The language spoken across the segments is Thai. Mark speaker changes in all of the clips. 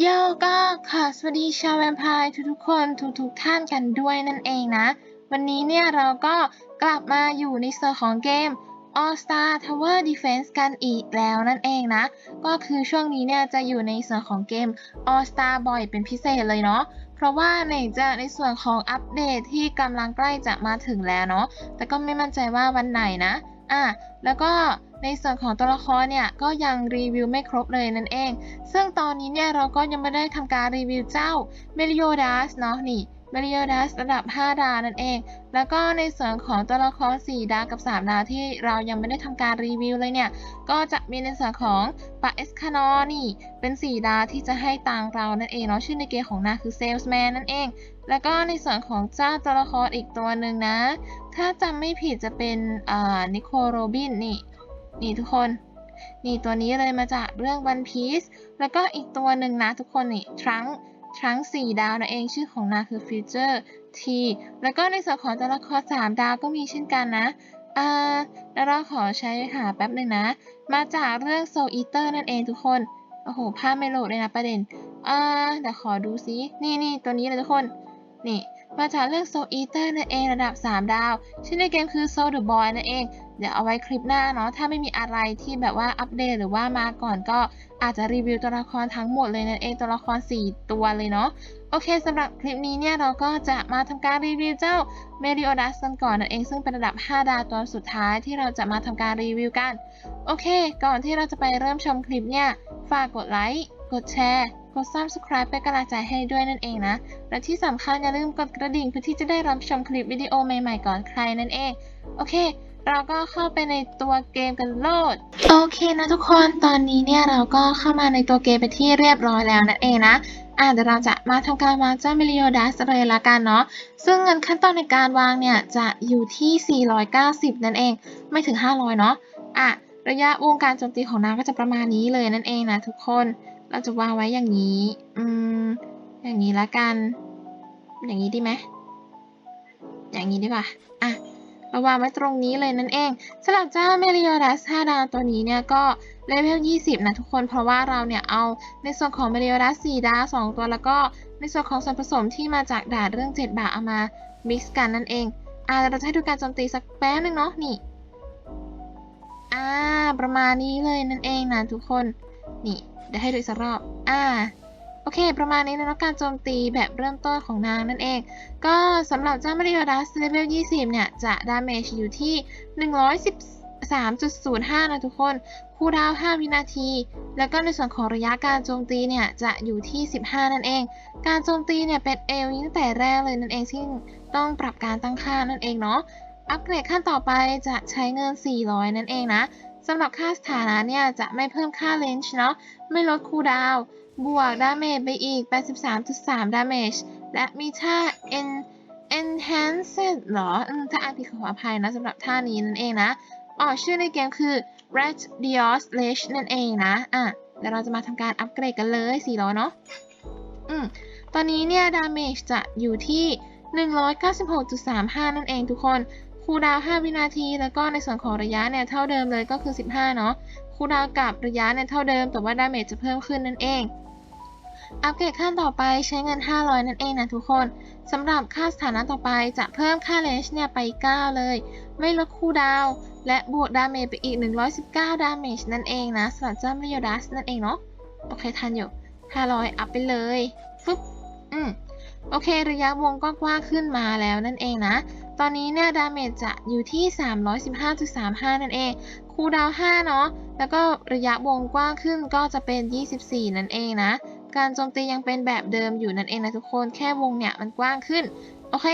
Speaker 1: โยก็ขอสวัสดีชาวแวมไพร์ทุกๆคนทุกๆท่านกันด้วยนั่นเองนะ วันนี้เนี่ยเราก็กลับมาอยู่ในส่วนของเกม All Star Tower Defense กันอีกแล้วนั่นเองนะ ก็คือช่วงนี้เนี่ยจะอยู่ในส่วนของเกม All Star บ่อยเป็นพิเศษเลยเนาะ เพราะว่าไหนจะในส่วนของอัปเดตที่กำลังใกล้จะมาถึงแล้วเนาะแต่ก็ไม่มั่นใจว่าวันไหนนะอะแล้วก็ในส่วนของตัวละครเนี่ยก็ยังรีวิวไม่ครบเลยนั่นเอง ซึ่งตอนนี้เนี่ยเราก็ยังไม่ได้ทำการรีวิวเจ้าเมลิโอดัสเนาะนี่ เมลิโอดัสระดับ 5 ดาวนั่นเอง แล้วก็ในส่วนของตัวละคร 4 ดาวกับ 3 ดาวที่เรายังไม่ได้ทำการรีวิวเลยเนี่ย ก็จะมีในส่วนของปะเอสคานอนี่ เป็น 4 ดาวที่จะให้ตังเรานั่นเองเนาะชื่อในเกมของนาคือเซลส์แมนนั่นเอง แล้วก็ในส่วนของเจ้าตัวละครอีกตัวหนึ่งนะ ถ้าจำไม่ผิดจะเป็นนิโคโรบินนี่ นี่ทุกคนนี่ตัวนี้เลยมาจากเรื่อง One Piece แล้วก็อีกตัวหนึ่งนะทุกคนนี่ทรัง ทรังสี่ดาวนั่นเองชื่อของนางคือ Future T แล้วก็ในส่วนของตัวละครสามดาวก็มีเช่นกันนะอ่าแล้วเราขอใช้หาแป๊บหนึ่งนะ มาจากเรื่อง Soul Eater นั่นเองทุกคน โอ้โหภาพไม่โหลดเลยนะประเด็นอ่าเดี๋ยวขอดูซิ นี่นี่ตัวนี้เลยทุกคน นี่ มาจากเรื่อง Soul Eater นั่นเองระดับ 3 ดาว ชื่อในเกมคือ Soul the Boy นั่นเอง เดี๋ยวเอาไว้คลิปหน้าเนาะถ้าไม่มีอะไรที่แบบว่าอัปเดตหรือว่ามาก่อนก็อาจจะรีวิวตัวละครทั้งหมดเลยนั่นเองตัวละคร 4 ตัวเลยเนาะโอเคสำหรับคลิปนี้เนี่ยเราก็จะมาทำการรีวิวเจ้า m e r i o d a s กันก่อนนั่นเองซึ่งเป็นระดับ 5 ดาวตัวสุดท้ายที่เราจะมาทำการรีวิวกัน โอเค ก่อนที่เราจะไปเริ่มชมคลิปเนี่ย ฝากกดไลค์ กดแชร์ กด subscribe เป็นกำลังใจให้ด้วยนั่นเองนะ และที่สำคัญอย่าลืมกดกระดิ่งเพื่อที่จะได้รับชมคลิปวิดีโอใหม่ๆก่อนใครนั่นเอง โอเค เราก็เข้าไปในตัวเกมกันโลด โอเคนะทุกคนตอนนี้เนี่ยเราก็เข้ามาในตัวเกมไปที่เรียบร้อยแล้วนั่นเองนะอะเดี๋ยวเราจะมาทำการวางเจ้ามิลิโอดัสเลยละกันเนาะ ซึ่งเงินขั้นตอนในการวางเนี่ยจะอยู่ที่ 490 นั่นเอง ไม่ถึง 500 เนาะ อะ ระยะวงการโจมตีของนางก็จะประมาณนี้เลยนั่นเองนะทุกคน เราจะวางไว้อย่างนี้ อืม อย่างนี้ละกัน อย่างนี้ดีไหม อย่างนี้ดีกว่าอะเราวางไว้ตรงนี้เลยนั่นเองสำหรับเจ้าเมริโอดัส5ดาวตัวนี้เนี่ยก็เลเวล 20 นะทุกคน เพราะว่าเราเนี่ยเอาในส่วนของเมริโอดัส4ดาว 2 ตัวแล้วก็ในส่วนของส่วนผสมที่มาจากดานเรื่อง 7 บาทเอามา mix กันนั่นเอง อ่าเราจะให้ดูการโจมตีสักแป๊บนึงเนาะ นี่ อ่า ประมาณนี้เลยนั่นเองนะทุกคน นี่ ดี๋ยวให้ดูอีกสักรอบ อ่า โอเค ประมาณนี้นะแล้วการโจมตีแบบเริ่มต้นของนางนั่นเอง ก็สำหรับเจ้ามาริโอดัสเลเวล 20 เนี่ย จะดาเมจอยู่ที่ 113.05 นะทุกคน คูดาว 5 วินาที แล้วก็ในส่วนของระยะการโจมตีเนี่ย จะอยู่ที่ 15 นั่นเอง การโจมตีเนี่ยเป็นเอลตั้งแต่แรกเลยนั่นเองซึ่งต้องปรับการตั้งค่านั่นเองเนาะอัปเกรดขั้นต่อไปจะใช้เงิน 400 นั่นเองนะ สำหรับค่าสถานะเนี่ยจะไม่เพิ่มค่าเลนจ์เนาะไม่ลดคูลดาวบวกดาเมจไปอีก 83.3 ดาเมจและมีท่า en enhanced เหรอถ้าอ่านผิดขออภัยนะสำหรับท่านี้นั่นเองนะอ๋อชื่อในเกมคือ Red Dios Ledge นั่นเองนะอะเดี๋ยวเราจะมาทำการอัปเกรดกันเลย400เนาะอืมตอนนี้เนี่ยดาเมจจะอยู่ที่ 196.35 นั่นเองทุกคน คูลดาวน์5วินาที แล้วก็ในส่วนของระยะเนี่ยเท่าเดิมเลยก็คือ 15 เนาะคูลดาวน์กับระยะเนี่ยเท่าเดิม แต่ว่าดาเมจจะเพิ่มขึ้นนั่นเอง อัปเกรดขั้นต่อไปใช้เงิน 500 นั่นเองนะทุกคนสำหรับค่าสถานะต่อไปจะเพิ่มค่าเลนจ์เนี่ยไป 9 เลย ไม่ลดคูลดาวน์และบวกดาเมจไปอีก 119 ดาเมจนั่นเองนะสำหรับเจ้ามิโยดัสนั่นเองเนาะโอเคทันอยู่ 500 อัพไปเลยฟึ๊บอืมโอเค ระยะวงก็กว้างขึ้นมาแล้วนั่นเองนะ ตอนนี้เนี่ยดาเมจจะอยู่ที่ 315.35 นั่นเอง คูดาว 5 เนาะ แล้วก็ระยะวงกว้างขึ้นก็จะเป็น 24 นั่นเองนะ การโจมตียังเป็นแบบเดิมอยู่นั่นเองนะทุกคน แค่วงเนี่ยมันกว้างขึ้น โอเค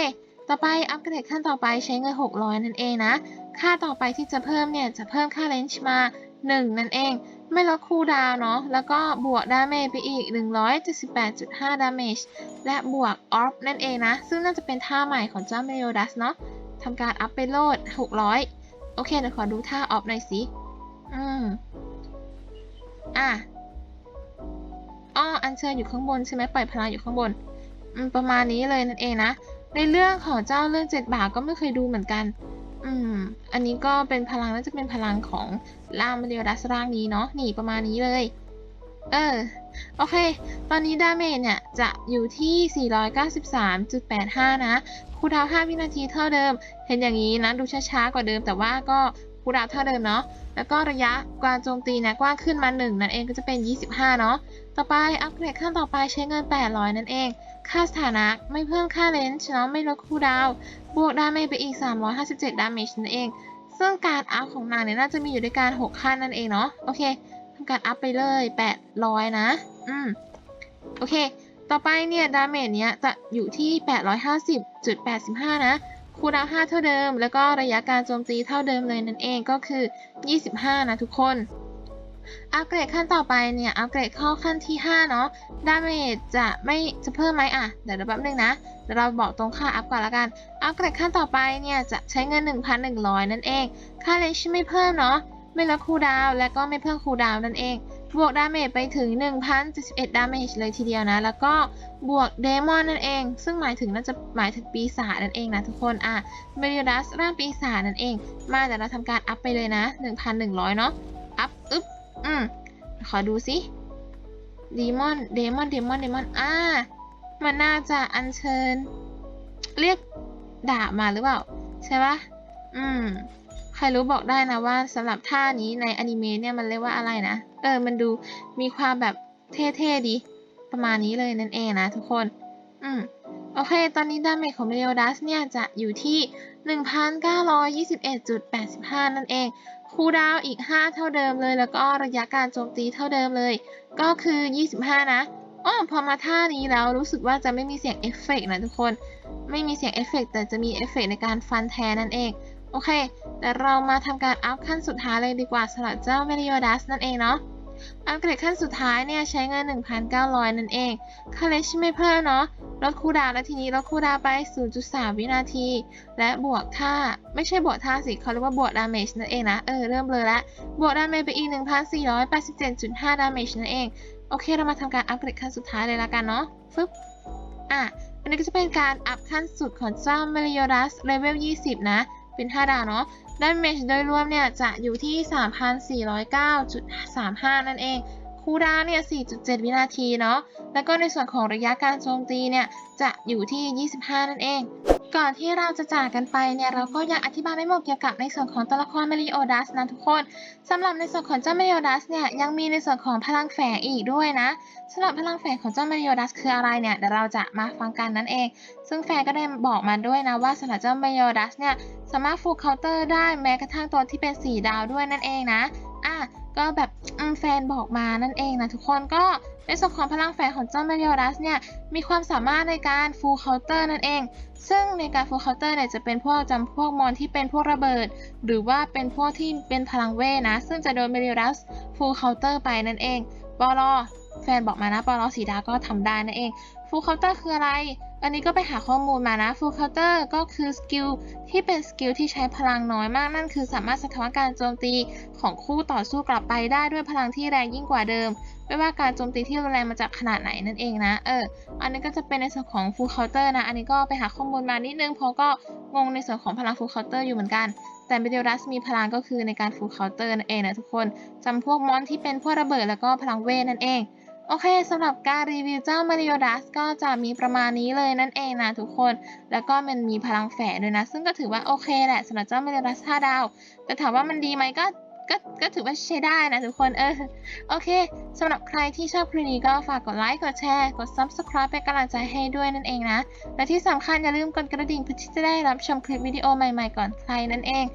Speaker 1: ต่อไปอัปเกรดขั้นต่อไปใช้เงิน 600 นั่นเองนะ ค่าต่อไปที่จะเพิ่มเนี่ยจะเพิ่มค่าเลนจ์มา 1 นั่นเอง ไม่ลดคูลดาวน์เนาะ แล้วก็บวกดาเมจไปอีก 178.5 ดาเมจ และบวกออฟนั่นเองนะ ซึ่งน่าจะเป็นท่าใหม่ของเจ้าเมโยดัสเนาะทำการอัพไปโลด 600 โอเคเดี๋ยวขอดูท่าออฟหน่อยสิ อืม อะ อ้อ อันเชิญอยู่ข้างบนใช่ไหมปล่อยพลังอยู่ข้างบน อืม ประมาณนี้เลยนั่นเองนะ ในเรื่องของเจ้าเรื่องเจ็ดบาทก็ไม่เคยดูเหมือนกัน อืม อันนี้ก็เป็นพลังน่าจะเป็นพลังของร่ามาริโอดัสร่างนี้เนาะ นี่ประมาณนี้เลย เออ โอเค ตอนนี้ดาเมจเนี่ย จะอยู่ที่ 493.85 นะ คูดาว 5 วินาทีเท่าเดิม เห็นอย่างนี้นะ ดูช้าๆ กว่าเดิม แต่ว่าก็คูดาวเท่าเดิมเนาะ แล้วก็ระยะการโจมตีนี่ยกว้างขึ้นมา 1 นั่นเองก็จะเป็น 25 เนาะ ต่อไปอัปเกรดขั้นต่อไปใช้เงิน 800 นั่นเอง ค่าสถานะไม่เพิ่มค่าเลนจ์เนาะไม่ลดคูลดาวบวกดาเมจไปอีก 357 ดาเมจนั่นเอง ซึ่งการอัพของนางเนี่ยน่าจะมีอยู่ด้วยการ6ขั้นนั่นเองเนาะโอเคทำการอัพไปเลย 800 นะ อืม โอเค ต่อไปเนี่ยดาเมจเนี้ยจะอยู่ที่ 850.85 นะคูลดาว5เท่าเดิม แล้วก็ระยะการโจมตีเท่าเดิมเลยนั่นเองก็คือ 25 นะทุกคน อัปเกรดขั้นต่อไปเนี่ยอัปเกรดเข้าขั้นที่ 5 เนาะดาเมจจะไม่จะเพิ่มไหมอะ เดี๋ยวแป๊บนึงนะเดี๋ยวเราบอกตรงค่าอัพก่อนละกัน อัปเกรดขั้นต่อไปเนี่ยจะใช้เงิน 1,100 นั่นเอง ค่าเลนช์ไม่เพิ่มเนาะไม่ลดคูลดาวและก็ไม่เพิ่มคูลดาวนั่นเอง บวกดาเมจไปถึง 1,071ดาเมจเลยทีเดียวนะ แล้วก็บวกเดมอนนั่นเอง ซึ่งหมายถึงน่าจะหมายถึงปีศาจนั่นเองนะทุกคนอะเมริอดัสร่างปีศาจนั่นเอง มาเดี๋ยวเราทำการอัพไปเลยนะ 1,100 เนาะอัพอึ๊บ อืมขอดูสิดีมอนเดมอนเดมอนเดมอนอ่า มันน่าจะอัญเชิญ เรียกดาบมาหรือเปล่า ใช่ปะอืม ใครรู้บอกได้นะว่าสำหรับท่านี้ในอนิเมะเนี่ยมันเรียกว่าอะไรนะ เออ มันดูมีความแบบเท่ๆดี ประมาณนี้เลยนั่นเองนะทุกคน อืม โอเค ตอนนี้ดาเมจของเมริโอดัสเนี่ยจะอยู่ที่ 1,921.85 นั่นเอง คูลดาวอีก 5 เท่าเดิมเลย แล้วก็ระยะการโจมตีเท่าเดิมเลย ก็คือ 25 นะอ้อพอมาท่านี้แล้วรู้สึกว่าจะไม่มีเสียงเอฟเฟกต์นะทุกคน ไม่มีเสียงเอฟเฟกต์แต่จะมีเอฟเฟกต์ในการฟันแทนนั่นเอง โอเค แต่เรามาทำการอัพขั้นสุดท้ายเลยดีกว่าสำหรับเจ้าเมริโอดัสนั่นเองเนาะ อัปเกรดขั้นสุดท้ายเนี่ยใช้เงิน 1,900 นั่นเองค่าเลชไม่เพิ่มเนาะลดคูดาวแล้วทีนี้ลดคูดาวน์ไป 0.3 วินาที และบวกท่า ไม่ใช่บวกท่าสิเขาเรียกว่าบวกดาเมจนั่นเองนะ เออ เริ่มเลยละ บวกดาเมจไปอีก 1,487.5 ดาเมจนั่นเอง โอเค เรามาทำการอัปเกรดขั้นสุดท้ายเลยละกันเนาะฟึบอะอันนี้ก็จะเป็นการอัพขั้นสุดของเจ้าเมริโอดัสเลเวล 20 นะ เป็น 5 ดาวเนาะดาเมจโดยรวมเนี่ยจะอยู่ที่ 3,409.35 นั่นเองคูดาวน์เนี่ย 4.7 วินาทีเนาะ แล้วก็ในส่วนของระยะการโจมตีเนี่ย จะอยู่ที่ 25 นั่นเอง ก่อนที่เราจะจากกันไปเนี่ยเราก็ยังอธิบายไม่หมดเกี่ยวกับในส่วนของตัวละครเมริโอดัสนะทุกคนสำหรับในส่วนของเจ้าเมริโอดัสเนี่ยยังมีในส่วนของพลังแฝงอีกด้วยนะสำหรับพลังแฝงของเจ้าเมริโอดัสคืออะไรเนี่ยเดี๋ยวเราจะมาฟังกันนั่นเอง ซึ่งแฟนก็ได้บอกมาด้วยนะว่าสำหรับเจ้าเมริโอดัสเนี่ยสามารถฟูลเคาน์เตอร์ได้แม้กระทั่งตัวที่เป็น4ดาวด้วยนั่นเองนะอะ ก็แบบแฟนบอกมานั่นเองนะทุกคนก็ในส่วนของพลังแฝงของเจ้าเมริโอดัสเนี่ยมีความสามารถในการฟูลเคาน์เตอร์นั่นเอง ซึ่งในการฟูลเคาน์เตอร์เนี่ยจะเป็นพวกจำพวกมอนที่เป็นพวกระเบิด หรือว่าเป็นพวกที่เป็นพลังเวนะ ซึ่งจะโดนเมริโอดัสฟูลเคาน์เตอร์ไปนั่นเองปลอแฟนบอกมานะปลอสีดาก็ทำได้นั่นเองฟูลเคาน์เตอร์คืออะไร อันนี้ก็ไปหาข้อมูลมานะฟูลเคาน์เตอร์ก็คือสกิลที่เป็นสกิลที่ใช้พลังน้อยมากนั่นคือสามารถสะท้อนการโจมตีของคู่ต่อสู้กลับไปได้ด้วยพลังที่แรงยิ่งกว่าเดิม ไม่ว่าการโจมตีที่รุนแรงมาจากขนาดไหนนั่นเองนะ เออ อันนี้ก็จะเป็นในส่วนของ full counter นะ อันนี้ก็ไปหาข้อมูลมานิดนึงเพราะก็งงในส่วนของพลัง full counter อยู่เหมือนกันแต่เบเดลดัสมีพลังก็คือในการ full counter นั่นเองนะทุกคนจำพวกมอนที่เป็นพวกระเบิดแล้วก็พลังเวทนั่นเอง โอเคสำหรับการรีวิวเจ้ามาริโอดัสก็จะมีประมาณนี้เลยนั่นเองนะทุกคน แล้วก็มันมีพลังแฝงด้วยนะ ซึ่งก็ถือว่าโอเคแหละสำหรับเจ้ามาริโอดัส5ดาว แต่ถามว่ามันดีไหมก็ก็ก็ถือว่าใช้ได้นะทุกคนเออโอเคสำหรับใครที่ชอบคลิปนี้ก็ฝากกดไลค์กดแชร์ กด Subscribe เป็นกำลังใจให้ด้วยนั่นเองนะ และที่สำคัญอย่าลืมกดกระดิ่งเพื่อที่จะได้รับชมคลิปวิดีโอใหม่ๆก่อนใครนั่นเอง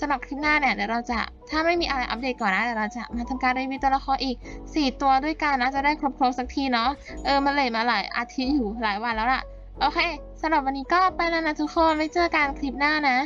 Speaker 1: สำหรับคลิปหน้าเนี่ยเดี๋ยวเราจะถ้าไม่มีอะไรอัปเดตก่อนนะเดี๋ยวเราจะมาทำการรีวิวตัวละครอีก 4 ตัวด้วยกันนะจะได้ครบๆสักทีเนาะเออมาเลยมาหลายอาทิตย์อยู่หลายวันแล้วล่ะ โอเคสำหรับวันนี้ก็ไปแล้วนะทุกคนไว้เจอกันคลิปหน้านะ